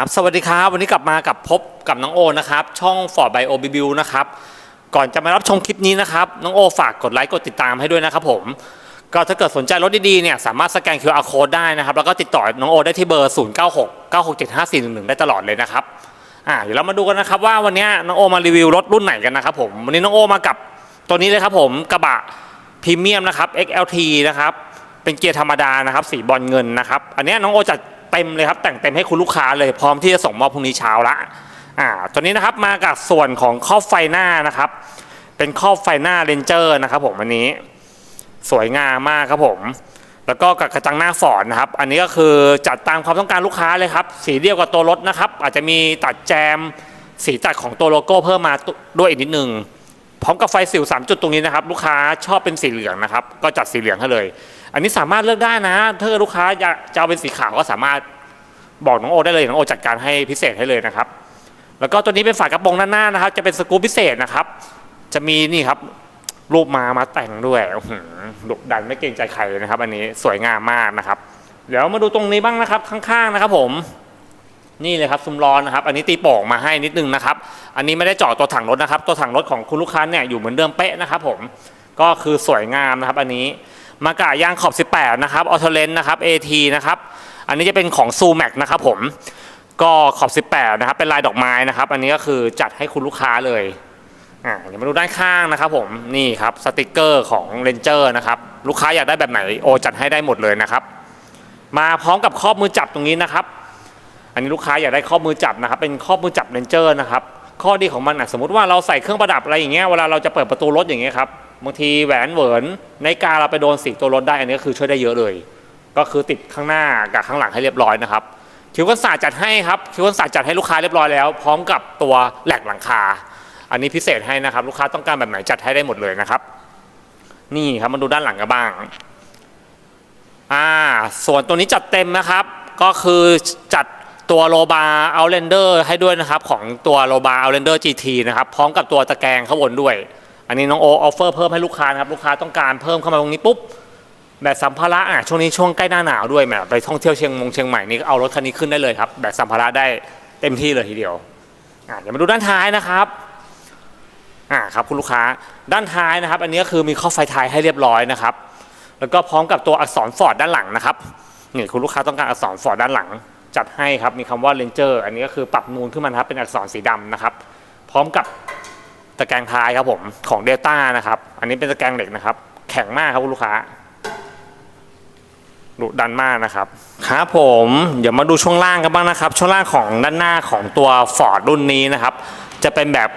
ครับสวัสดีครับ วันนี้กลับมากับพบกับน้องโอนะครับ ช่อง Ford Bio b b นะครับ ก่อนจะมารับชมคลิปนี้นะครับ น้องโอฝากกดไลค์กดติดตามให้ด้วยนะครับผม ก็ถ้าเกิดสนใจรถดีๆเนี่ยสามารถสแกน QR code ได้นะครับ แล้วก็ติดต่อน้องโอได้ที่เบอร์ 0 9 6 9 6 7 5 4 1 1 ได้ตลอดเลยนะครับอ่าเดี๋ยวเรามาดูกันนะครับว่าวันนี้น้องโอมารีวิวรถรุ่นไหนกันนะครับผมวันนี้น้องโอมากับตัวนี้เลยครับผมกระบะพรีเมียมนะครับ XLT นะครับเป็นเกียร์ธรรมดานะครับสีบอลเงินนะครับอันนี้น้องโอจัด เต็มเลยครับ แต่งเต็มให้คุณลูกค้าเลยพร้อมที่จะส่งมอบพรุ่งนี้เช้าละอ่าตัวนี้นะครับมากับส่วนของครอบไฟหน้านะครับ เป็นครอบไฟหน้าเรนเจอร์นะครับ ผมอันนี้ สวยงามมากครับผม แล้วก็กับกระจังหน้าฟอร์ดนะครับ อันนี้ก็คือจัดตามความต้องการลูกค้าเลยครับ สีเดียวกับตัวรถนะครับ อาจจะมีตัดแจม สีตัดของตัวโลโก้เพิ่มมาด้วยอีกนิดนึงพร้อมกับไฟสิว3จุดตรงนี้นะครับ ลูกค้าชอบเป็นสีเหลืองนะครับ ก็จัดสีเหลืองให้เลย อันนี้สามารถเลือกได้นะ ถ้าลูกค้าอยากจะเอาเป็นสีขาวก็สามารถบอกน้องโอได้เลยน้องโอจัดการให้พิเศษให้เลยนะครับ แล้วก็ตัวนี้เป็นฝากระโปรงด้านหน้านะครับ จะเป็นสกู๊ปพิเศษนะครับ จะมีนี่ครับรูปมามาแต่งด้วยดุดันไม่เกรงใจใครเลยนะครับ อันนี้สวยงามมากนะครับเดี๋ยวมาดูตรงนี้บ้างนะครับข้างๆนะครับ ผม นี่เลยครับซุ้มล้อนะครับ อันนี้ตีโป่งมาให้นิดนึงนะครับ อันนี้ไม่ได้เจาะตัวถังรถนะครับ ตัวถังรถของคุณลูกค้าเนี่ยอยู่เหมือนเดิมเป๊ะนะครับ ผมก็คือสวยงามนะครับ อันนี้ มากะยางขอบ 18 นะครับออโตเลนนะครับ AT นะครับ อันนี้จะเป็นของซูแม็กนะครับผม ก็ขอบ 18 นะครับ เป็นลายดอกไม้นะครับ อันนี้ก็คือจัดให้คุณลูกค้าเลย อ่า เดี๋ยวมาดูด้านข้างนะครับผม นี่ครับสติกเกอร์ของเรนเจอร์นะครับ ลูกค้าอยากได้แบบไหนโอจัดให้ได้หมดเลยนะครับ มาพร้อมกับครอบมือจับตรงนี้นะครับ อันนี้ลูกค้าอยากได้ครอบมือจับนะครับ เป็นครอบมือจับเรนเจอร์นะครับ ข้อดีของมันนะสมมติว่าเราใส่เครื่องประดับอะไรอย่างเงี้ย เวลาเราจะเปิดประตูรถอย่างเงี้ยครับ บางทีแหวนเหวินในกาเราไปโดนสีตัวรถได้อันนี้ก็คือช่วยได้เยอะเลย ก็คือติดข้างหน้ากับข้างหลังให้เรียบร้อยนะครับคิวกันศาสตร์จัดให้ครับคิวกันศาสตร์จัดให้ลูกค้าเรียบร้อยแล้ว พร้อมกับตัวแหลกหลังคา อันนี้พิเศษให้นะครับ ลูกค้าต้องการแบบไหนจัดให้ได้หมดเลยนะครับ นี่ครับมาดูด้านหลังกันบ้างอ่าส่วนตัวนี้จัดเต็มนะครับ ก็คือจัดตัวโลบาเอาเลนเดอร์ให้ด้วยนะครับ ของตัวโลบาเอาเลนเดอร์ GT นะครับ พร้อมกับตัวตะแกรงข้างบนด้วย อันนี้น้องโอออฟเฟอร์เพิ่มให้ลูกค้านะครับลูกค้าต้องการเพิ่มเข้ามาตรงนี้ปุ๊บแบบสัมภาระอะช่วงนี้ช่วงใกล้หน้าหนาวด้วยแหมไปท่องเที่ยวเชียงมงเชียงใหม่นี่ก็เอารถคันนี้ขึ้นได้เลยครับแบบสัมภาระได้เต็มที่เลยทีเดียวอะเดี๋ยวมาดูด้านท้ายนะครับอ่าครับคุณลูกค้าด้านท้ายนะครับ อันนี้คือมีข้อไฟท้ายให้เรียบร้อยนะครับ แล้วก็พร้อมกับตัวอักษรฟอร์ดด้านหลังนะครับนี่คุณลูกค้าต้องการอักษรฟอร์ดด้านหลัง จัดให้ครับมีคำว่า Ranger อันนี้ก็คือปรับนูนขึ้นมานะครับเป็นอักษรสีดำนะครับ พร้อมกับ ตะแกรงท้ายครับผมของ Delta นะครับ อันนี้เป็นตะแกรงเหล็กนะครับ แข็งมากครับคุณลูกค้าดุดันมากนะครับครับผมเดี๋ยวมาดูช่วงล่างกันบ้างนะครับ ช่วงล่างของด้านหน้าของตัว Ford รุ่นนี้นะครับ จะเป็นแบบ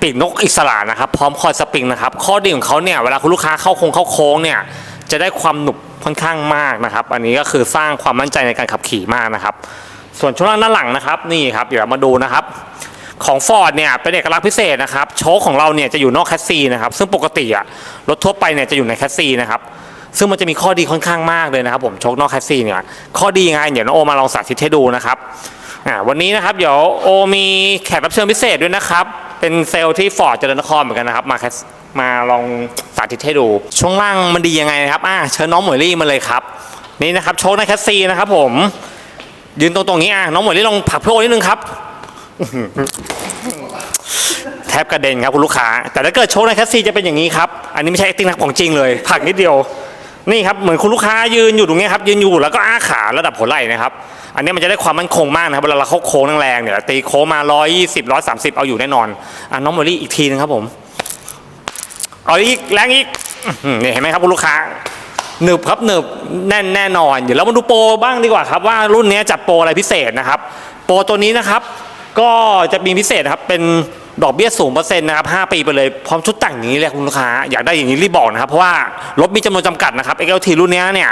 ปีกนกอิสระนะครับ พร้อมคอยสปริงนะครับ ข้อดีของเขาเนี่ยเวลาคุณลูกค้าเข้าโค้งเข้าโค้งเนี่ยจะได้ความหนุบค่อนข้างมากนะครับ อันนี้ก็คือสร้างความมั่นใจในการขับขี่มากนะครับ ส่วนช่วงล่างด้านหลังนะครับ นี่ครับเดี๋ยวมาดูนะครับ ของ Ford เนี่ยเป็นเอกลักษณ์พิเศษนะครับโชคของเราเนี่ยจะอยู่นอกแคสซีนะครับซึ่งปกติอะรถทั่วไปเนี่ยจะอยู่ในแคสซีนะครับซึ่งมันจะมีข้อดีค่อนข้างมากเลยนะครับ ผมโชคนอกแคสซีเนี่ยข้อดียังไงเดี๋ยวน้องโอมาลองสาธิตให้ดูนะครับอ่าวันนี้นะครับเดี๋ยวโอมีแขกรับเชิญพิเศษด้วยนะครับเป็นเซลล์ที่ฟอร์ดเจริญนครเหมือนกันนะครับมาแคสมาลองสาธิตให้ดู ช่วงล่างมันดียังไงนะครับอ่าเชิญน้องหมวยลี่มาเลยครับนี่นะครับโชคในแคสซีนะครับผมยืนตรงตรงนี้อะน้องหมวยลี่ลองผลักเพี่โอนิดนึงครับ แทบกระเด็นครับคุณลูกค้า แต่ถ้าเกิดโชว์ในแคสซีจะเป็นอย่างนี้ครับ อันนี้ไม่ใช่ acting ของจริงเลยผักนิดเดียว นี่ครับเหมือนคุณลูกค้ายืนอยู่ตรงนี้ครับยืนอยู่แล้วก็อ้าขาระดับหัวไหล่นะครับ อันนี้มันจะได้ความมั่นคงมากนะครับเวลาเราเข้าโค้งแรงๆเนี่ยตีโค้งมา 120 130 เอาอยู่แน่นอนอะน้องโมลี่อีกทีนึงครับผมเอาอีกแรงอีกนี่เห็นไหมครับคุณลูกค้าหนึบครับหนึบแน่นแน่นอน เดี๋ยวเรามาดูโปรบ้างดีกว่าครับว่ารุ่นนี้จัดโปรอะไรพิเศษนะครับ โปรตัวนี้นะครับ ก็จะมีพิเศษนะครับ เป็นดอกเบี้ยสูงเปอร์เซ็นต์นะครับ5ปีไปเลยพร้อมชุดแต่งอย่างนี้เลยคุณลูกค้า อยากได้อย่างนี้รีบบอกนะครับ เพราะว่ารถมีจำนวนจำกัดนะครับ XLT รุ่นนี้เนี่ย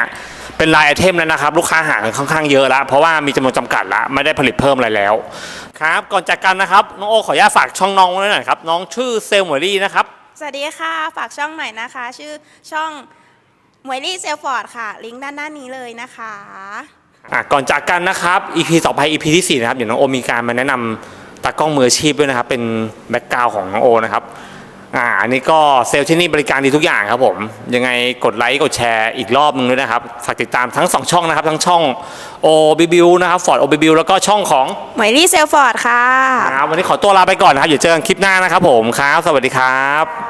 เป็นลายไอเทมแล้วนะครับ ลูกค้าหาค่อนข้างเยอะแล้วเพราะว่ามีจำนวนจำกัดแล้วไม่ได้ผลิตเพิ่มอะไรแล้วครับ ก่อนจากกันนะครับน้องโอขออนุญาตฝากช่องน้องไว้หน่อยครับน้องชื่อเซลล์หมวยลี่นะครับสวัสดีค่ะ ฝากช่องหน่อยนะคะ ชื่อช่องหมวยลี่เซลฟอร์ดค่ะ ลิงก์ด้านหน้านี้เลยนะคะ อะก่อนจากกันนะครับ EP ต่อไป EP ที่ 4 นะครับเดี๋ยวน้องโอมีการมาแนะนำตากล้องมืออาชีพด้วยนะครับ เป็นแบ็กกราวของน้องโอนะครับอ่าอันนี้ก็เซลล์ที่นี่บริการดีทุกอย่างครับผมยังไงกดไลค์กดแชร์อีกรอบนึงด้วยนะครับฝากติดตามทั้ง 2 ช่องนะครับ ทั้งช่อง o b b u นะครับ Ford o b b u แล้วก็ช่องของหมวยลี่เซลฟอร์ดค่ะครับวันนี้ขอตัวลาไปก่อนนะครับเดี๋ยวเจอกันคลิปหน้านะครับผมครับ สวัสดีครับ